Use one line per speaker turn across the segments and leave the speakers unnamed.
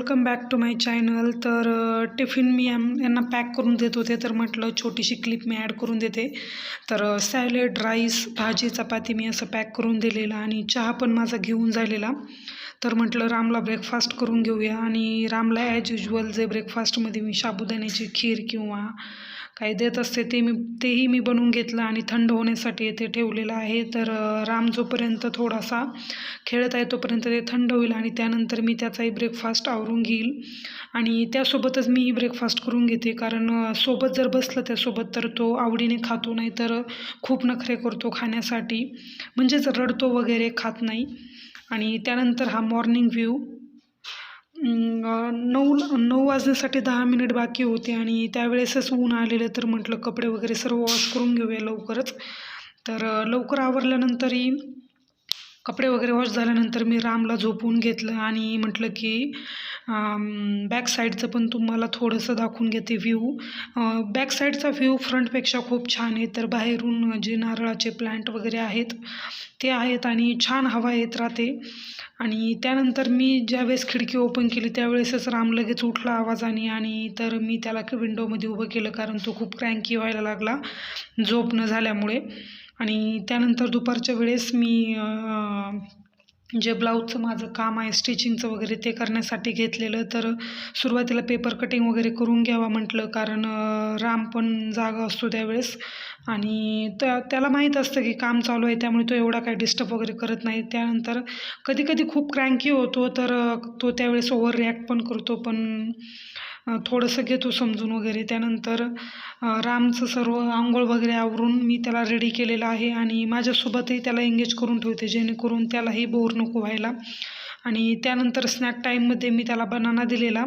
Welcome back to my channel तर tiffin मी यांना पॅक करून देत होते. तर म्हटलं छोटीशी क्लिप मी ॲड करून देते. तर सॅलेड राईस भाजी चपाती मी असं पॅक करून दिलेलं आणि चहा पण माझा घेऊन झालेला. तर म्हटलं रामला ब्रेकफास्ट करून घेऊया. आणि रामला ॲज युजल जे ब्रेकफास्टमध्ये मी साबुदाण्याची खीर किंवा काही देत असते ते मी तेही मी बनवून घेतलं आणि थंड होण्यासाठी ते ठेवलेलं आहे. तर राम जोपर्यंत थोडासा खेळत आहे तोपर्यंत ते थंड होईल आणि त्यानंतर मी त्याचाही ब्रेकफास्ट आवरून घेईल. आणि त्यासोबतच मीही ब्रेकफास्ट करून घेते. कारण सोबत जर बसलं त्यासोबत तर तो आवडीने खातो नाही तर खूप नखरे करतो खाण्यासाठी. म्हणजेच रडतो वगैरे खात नाही. आणि त्यानंतर हा मॉर्निंग व्ह्यू नऊ नऊ वाजण्यासाठी दहा मिनिट बाकी होते आणि त्यावेळेसच ऊन आलेलं तर म्हटलं कपडे वगैरे सर्व वॉश करून घेऊया लवकरच. तर लवकर आवरल्यानंतरही कपडे वगैरे वॉश झाल्यानंतर मी रामला झोपवून घेतलं आणि म्हटलं की बॅक साईडचं पण तुम्हाला थोडंसं दाखवून घेते व्ह्यू बॅक साईडचा व्ह्यू फ्रंटपेक्षा खूप छान आहे. तर बाहेरून जे नारळाचे प्लांट वगैरे आहेत ते आहेत आणि छान हवा येत राहते. आणि त्यानंतर मी ज्यावेळेस खिडकी ओपन केली त्यावेळेसच राम लगेच उठला आवाजाने आणि तर मी त्याला विंडोमध्ये उभं केलं कारण तो खूप क्रँकी व्हायला लागला झोप न झाल्यामुळे. आणि त्यानंतर दुपारच्या वेळेस मी जे ब्लाऊजचं माझं काम आहे स्टिचिंगचं वगैरे ते करण्यासाठी घेतलेलं. तर सुरुवातीला पेपर कटिंग वगैरे करून घ्यावा म्हटलं कारण राम पण जागा असतो त्यावेळेस. आणि त्या त्याला माहीत असतं की काम चालू आहे त्यामुळे तो एवढा काही डिस्टर्ब वगैरे करत नाही. त्यानंतर कधी कधी खूप क्रँकी होतो तर तो त्यावेळेस ओव्हर रिॲक्ट पण करतो. पण थोडंसं घेतो समजून वगैरे. त्यानंतर रामचं सर्व आंघोळ वगैरे आवरून मी त्याला रेडी केलेलं आहे आणि माझ्यासोबतही त्याला एंगेज करून ठेवते जेणेकरून त्यालाही बोर नको व्हायला. आणि त्यानंतर स्नॅक टाईममध्ये मी त्याला बनाना दिलेला.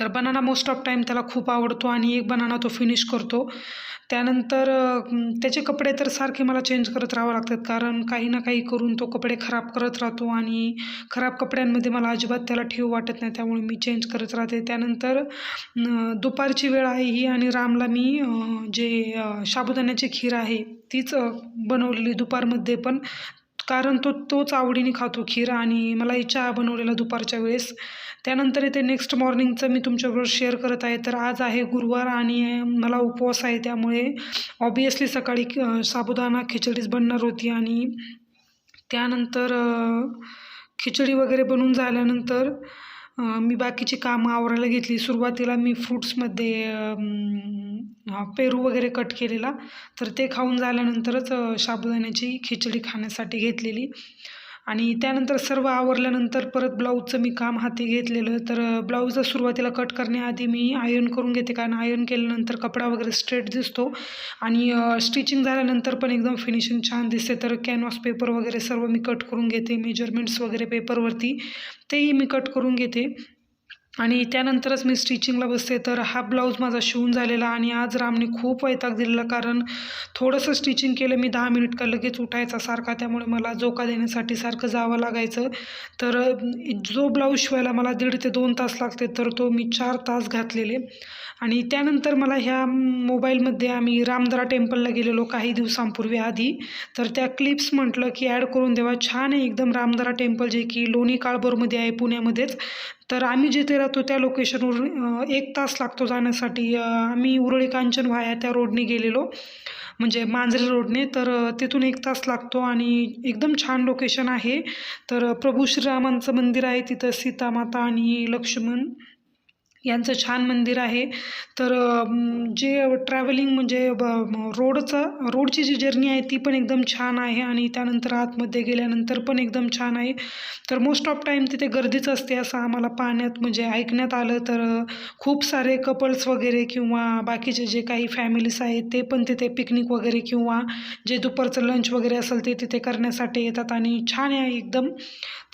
तर बनाना मोस्ट ऑफ टाईम त्याला खूप आवडतो आणि एक बनाना तो फिनिश करतो. त्यानंतर त्याचे कपडे तर सारखे मला चेंज करत राहावं लागतात. कारण काही ना काही करून तो कपडे खराब करत राहतो आणि खराब कपड्यांमध्ये मला अजिबात त्याला ठेव वाटत नाही. त्यामुळे मी चेंज करत राहते. त्यानंतर दुपारची वेळ आहे ही आणि रामला मी जे साबुदाण्याची खीर आहे तीच बनवलेली दुपारमध्ये. पण कारण तो तोच आवडीने खातो खीर आणि मलाही चहा बनवलेला दुपारच्या वेळेस. त्यानंतर येते नेक्स्ट मॉर्निंगचं मी तुमच्याबरोबर शेअर करत आहे. तर आज आहे गुरुवार आणि मला उपवास आहे. त्यामुळे ऑबियसली सकाळी साबुदाणा खिचडीच बनणार होती आणि त्यानंतर खिचडी वगैरे बनवून झाल्यानंतर मी बाकीची कामं आवरायला घेतली. सुरुवातीला मी फ्रूट्समध्ये पेरू वगैरे कट केलेला. तर ते खाऊन झाल्यानंतरच साबुदाण्याची खिचडी खाण्यासाठी घेतलेली. आणि त्यानंतर सर्व आवरल्यानंतर परत ब्लाऊजचं मी काम हाती घेतलेलं. तर ब्लाऊज सुरुवातीला कट करण्याआधी मी आयर्न करून घेते. कारण आयर्न केल्यानंतर कपडा वगैरे स्ट्रेट दिसतो. आणि स्टिचिंग झाल्यानंतर पण एकदम फिनिशिंग छान दिसते. तर कॅनव्हास पेपर वगैरे सर्व मी कट करून घेते. मेजरमेंट्स वगैरे पेपरवरती तेही मी कट करून घेते. आणि त्यानंतरच मी स्टिचिंगला बसते. तर हा ब्लाऊज माझा शिवून झालेला आणि आज रामने खूप वैताग दिलेला कारण थोडंसं स्टिचिंग केलं मी दहा मिनिट का लगेच उठायचा सारखा. त्यामुळे मला झोका देण्यासाठी सारखं जावं लागायचं. तर जो ब्लाऊज शिवायला मला दीड ते दोन तास लागते तर तो मी चार तास घातलेले. आणि त्यानंतर मला ह्या मोबाईलमध्ये आम्ही रामदरा टेम्पलला गेलेलो काही दिवसांपूर्वी आधी. तर त्या क्लिप्स म्हटलं की ॲड करून देवा. छान आहे एकदम रामदरा टेम्पल जे की लोणी काळभोरमध्ये आहे पुण्यामध्येच. तर आम्ही जिथे राहतो त्या लोकेशनवरून एक तास लागतो जाण्यासाठी. आम्ही उरळी कांचन व्हाया त्या रोडने गेलेलो म्हणजे मांजरे रोडने तर तिथून एक तास लागतो आणि एकदम छान लोकेशन आहे. तर प्रभू श्रीरामांचं मंदिर आहे तिथं सीतामाता आणि लक्ष्मण यांचं छान मंदिर आहे. तर जे ट्रॅव्हलिंग म्हणजे ब रोडचं रोडची जी जर्नी आहे ती पण एकदम छान आहे आणि त्यानंतर आतमध्ये गेल्यानंतर पण एकदम छान आहे. तर मोस्ट ऑफ टाईम तिथे गर्दीच असते असं आम्हाला पाहण्यात म्हणजे ऐकण्यात आलं तर खूप सारे कपल्स वगैरे किंवा बाकीचे जे काही फॅमिलीज आहेत ते पण तिथे पिकनिक वगैरे किंवा जे दुपारचं लंच वगैरे असेल ते तिथे करण्यासाठी येतात आणि छान आहे एकदम.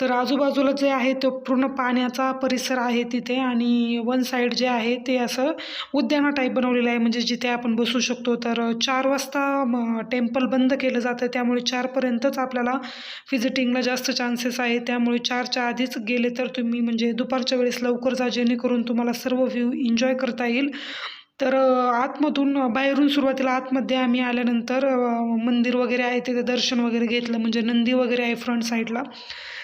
तर आजूबाजूला जे आहे तो पूर्ण पाण्याचा परिसर आहे तिथे आणि वन साईड जे आहे ते असं उद्याना टाईप बनवलेलं आहे. म्हणजे जिथे आपण बसू शकतो तर चार वाजता टेम्पल बंद केलं जातं. त्यामुळे चारपर्यंतच आपल्याला व्हिजिटिंगला जास्त चान्सेस आहे त्यामुळे चारच्या आधीच गेले तर तुम्ही म्हणजे दुपारच्या वेळेस लवकर जा जेणेकरून तुम्हाला सर्व व्ह्यू एन्जॉय करता येईल. तर आतमधून बाहेरून सुरुवातीला आतमध्ये आम्ही आल्यानंतर मंदिर वगैरे आहे तिथे दर्शन वगैरे घेतलं. म्हणजे नंदी वगैरे आहे फ्रंट साईडला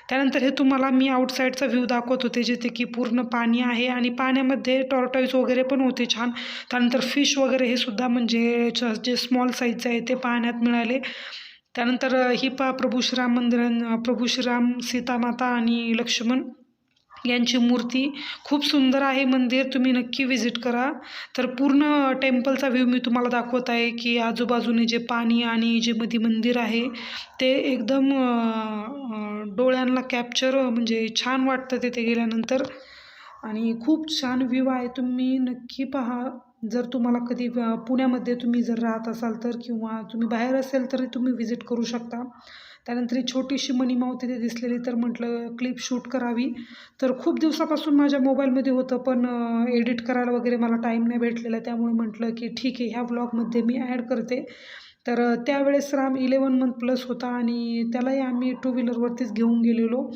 त्यानंतर हे तुम्हाला मी आउटसाईडचा व्ह्यू दाखवत होते जिथे की पूर्ण पाणी आहे आणि पाण्यामध्ये टॉर्टॉईज वगैरे पण होते छान. त्यानंतर फिश वगैरे हे सुद्धा म्हणजे जे स्मॉल साईजचं आहे ते पाण्यात मिळाले. त्यानंतर ही पा प्रभू श्रीराम मंदिर प्रभू श्रीराम सीतामाता आणि लक्ष्मण यांची मूर्ती. खूप सुंदर आहे मंदिर तुम्ही नक्की विजिट करा. तर पूर्ण टेम्पलचा व्ह्यू मी तुम्हाला दाखवत आहे की आजूबाजूने जे पाणी आणि जे मध्ये मंदिर आहे ते एकदम डोळ्यांना कॅप्चर म्हणजे छान वाटतं तिथे गेल्यानंतर. आणि खूप छान व्ह्यू आहे. तुम्ही नक्की पहा. जर तुम्हाला कधी पुण्यामध्ये तुम्ही जर राहत असाल तर किंवा तुम्ही बाहेर असेल तरी तुम्ही व्हिजिट करू शकता. त्यानंतर ही छोटीशी मणिमाव तिथे दिसलेली तर म्हटलं क्लिप शूट करावी. तर खूप दिवसापासून माझ्या मोबाईलमध्ये होतं पण एडिट करायला वगैरे मला टाईम नाही भेटलेला. त्यामुळे म्हटलं की ठीक आहे ह्या व्लॉगमध्ये मी ॲड करते. तर त्यावेळेस राम इलेवन मंथ प्लस होता आणि त्यालाही आम्ही टू व्हीलरवरतीच घेऊन गेलेलो.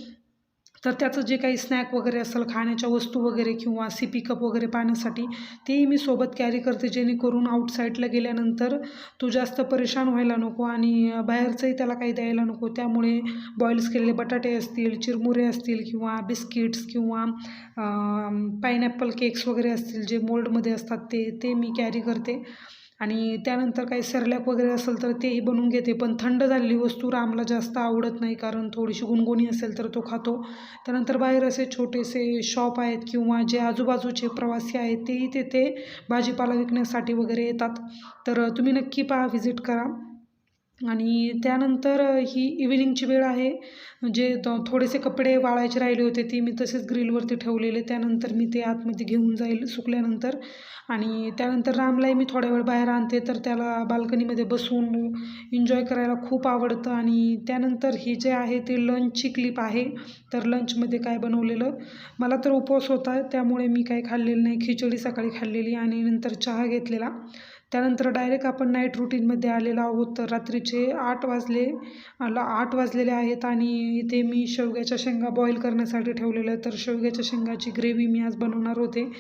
तर त्याचं जे काही स्नॅक वगैरे असेल खाण्याच्या वस्तू वगैरे किंवा सी पिकअप वगैरे पाहण्यासाठी तेही मी सोबत कॅरी करते. जेणेकरून आउटसाईडला गेल्यानंतर तू जास्त परेशान व्हायला नको आणि बाहेरचंही त्याला काही द्यायला नको. त्यामुळे बॉईल्स केलेले बटाटे असतील चिरमुरे असतील किंवा बिस्किट्स किंवा पायनॅपल केक्स वगैरे असतील जे मोल्डमध्ये असतात ते ते मी कॅरी करते. आणि त्यानंतर काही सरलॅक वगैरे असेल तर तेही बनवून घेते. पण थंड झालेली वस्तू रामला जास्त आवडत नाही कारण थोडीशी गुणगुणी असेल तर तो खातो. त्यानंतर बाहेर असे छोटेसे शॉप आहेत किंवा जे आजूबाजूचे प्रवासी आहेत तेही तेथे भाजीपाला विकण्यासाठी वगैरे येतात. तर तुम्ही नक्की पहा व्हिजिट करा. आणि त्यानंतर ही इव्हिनिंगची वेळ आहे. जे थोडेसे कपडे वाळायचे राहिले होते ती मी तसेच ग्रिलवरती ठेवलेले. त्यानंतर मी ते आतमध्ये घेऊन जाईल सुकल्यानंतर. आणि त्यानंतर रामलाही मी थोड्या वेळ बाहेर आणते. तर त्याला बाल्कनीमध्ये बसून एन्जॉय करायला खूप आवडतं. आणि त्यानंतर ही जे आहे ती लंचची क्लिप आहे. तर लंचमध्ये काय बनवलेलं? मला तर उपवास होता. त्यामुळे मी काय खाल्लेलं नाही. खिचडी सकाळी खाल्लेली आणि नंतर चहा घेतलेला. त्यानंतर डायरेक्ट आपण नाईट रुटीनमध्ये आलेलो आहोत. तर रात्रीचे आठ वाजले आठ वाजलेले आहेत आणि इथे मी शेवग्याच्या शेंगा बॉईल करण्यासाठी ठेवलेलं तर शेवग्याच्या शेंगाची ग्रेव्ही मी आज बनवणार होते.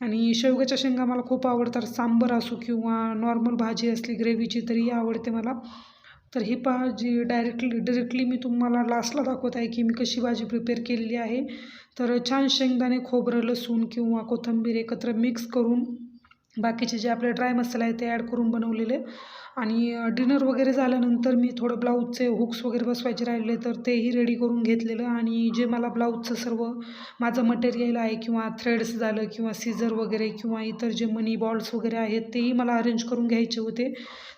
आणि शेवग्याच्या शेंगा मला खूप आवडतात. सांबर असो किंवा नॉर्मल भाजी असली ग्रेव्हीची तरीही आवडते मला. तर ही पहा जी डायरेक्टली डिरेक्टली मी तुम्हाला लास्टला दाखवत आहे की मी कशी भाजी प्रिपेअर केलेली आहे. तर छान शेंगदाणे खोबरं लसूण किंवा कोथिंबीर एकत्र मिक्स करून बाकीचे जे आपले ड्राय मसाले आहेत ते ॲड करून बनवलेले. आणि डिनर वगैरे झाल्यानंतर मी थोडं ब्लाऊजचे हुक्स वगैरे बसवायचे राहिले तर तेही रेडी करून घेतलेलं. आणि जे मला ब्लाऊजचं सर्व माझं मटेरियल आहे किंवा थ्रेड्स झालं किंवा सीझर वगैरे किंवा इतर जे मनी बॉल्स वगैरे आहेत तेही मला अरेंज करून घ्यायचे होते.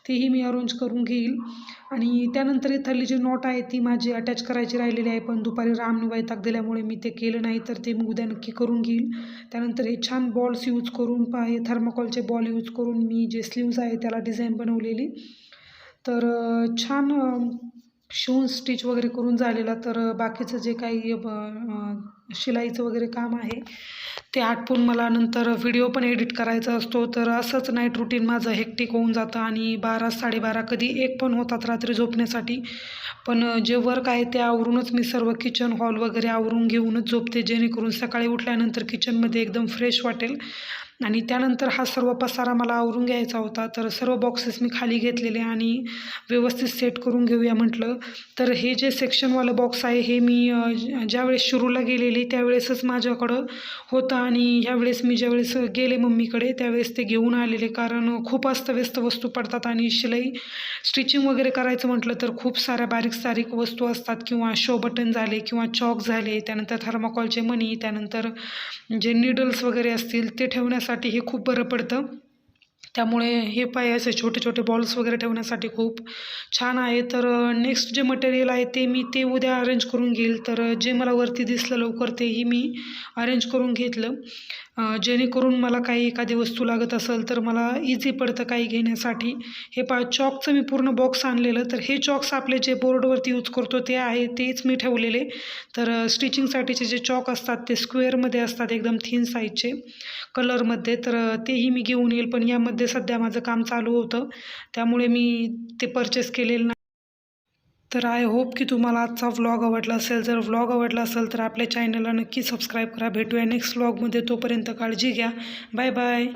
तेही मी अरेंज करून घेईल. आणि त्यानंतर इथली जी नोट आहे ती माझी अटॅच करायची राहिलेली आहे. पण दुपारी रामने वैताग दिल्यामुळे मी ते केलं नाही तर ते मी उद्या नक्की करून घेईल. त्यानंतर हे छान बॉल्स यूज करून पा हे थर्माकॉलचे बॉल यूज करून मी जे स्लीव्ज आहे त्याला डिझाईन बनवलेली. तर छान शिवून स्टिच वगैरे करून झालेला. तर बाकीचं जे काही ब- शिलाईचं वगैरे काम आहे. ते आटपून मला नंतर व्हिडिओ पण एडिट करायचा असतो. तर असंच नाईट रुटीन माझं हेक्टिक होऊन जातं आणि बारा साडेबारा कधी एक पण होतात रात्री झोपण्यासाठी. पण जे वर्क आहे ते आवरूनच मी सर्व किचन हॉल वगैरे आवरून घेऊनच झोपते. जेणेकरून सकाळी उठल्यानंतर किचनमध्ये एकदम फ्रेश वाटेल. आणि त्यानंतर हा सर्व पसारा मला आवरून घ्यायचा होता. तर सर्व बॉक्सेस मी खाली घेतलेले आणि व्यवस्थित सेट करून घेऊया म्हटलं. तर हे जे सेक्शनवालं बॉक्स आहे हे मी ज्यावेळेस सुरूला गेलेली त्यावेळेसच माझ्याकडं होतं आणि ह्यावेळेस मी ज्यावेळेस गेले मम्मीकडे त्यावेळेस ते घेऊन आलेले. कारण खूप अस्तव्यस्त वस्तू पडतात आणि शिलाई स्टिचिंग वगैरे करायचं म्हटलं तर खूप साऱ्या बारीक सारीक वस्तू असतात किंवा शो बटन झाले किंवा चॉक झाले त्यानंतर थर्माकॉलचे मणी त्यानंतर जे निडल्स वगैरे असतील ते ठेवण्यासाठी हे खूप बरं पडतं. त्यामुळे हे पाय असे छोटे छोटे बॉल्स वगैरे ठेवण्यासाठी खूप छान आहे. तर नेक्स्ट जे मटेरियल आहे ते मी ते उद्या अरेंज करून घेईल. तर जे मला वरती दिसलं लवकर तेही मी अरेंज करून घेतलं. जेणेकरून मला काही एखादी वस्तू लागत असेल तर मला इझी पडतं काही घेण्यासाठी. हे पा चॉकचं मी पूर्ण बॉक्स आणलेलं. तर हे चॉक्स आपले जे बोर्डवरती यूज करतो ते आहे तेच मी ठेवलेले. तर स्टिचिंगसाठीचे जे चॉक असतात ते स्क्वेअरमध्ये असतात एकदम थिन साईजचे कलरमध्ये तर तेही मी घेऊन येईल पण यामध्ये सध्या माझं काम चालू होतं. त्यामुळे मी ते परचेस केलेलं नाही. तर आय होप की तुम्हाला आजचा व्लॉग आवडला असेल. जर व्लॉग आवडला असेल तर आपल्या चॅनलला नक्की सबस्क्राईब करा. भेटूया नेक्स्ट व्लॉगमध्ये तोपर्यंत काळजी घ्या. Bye bye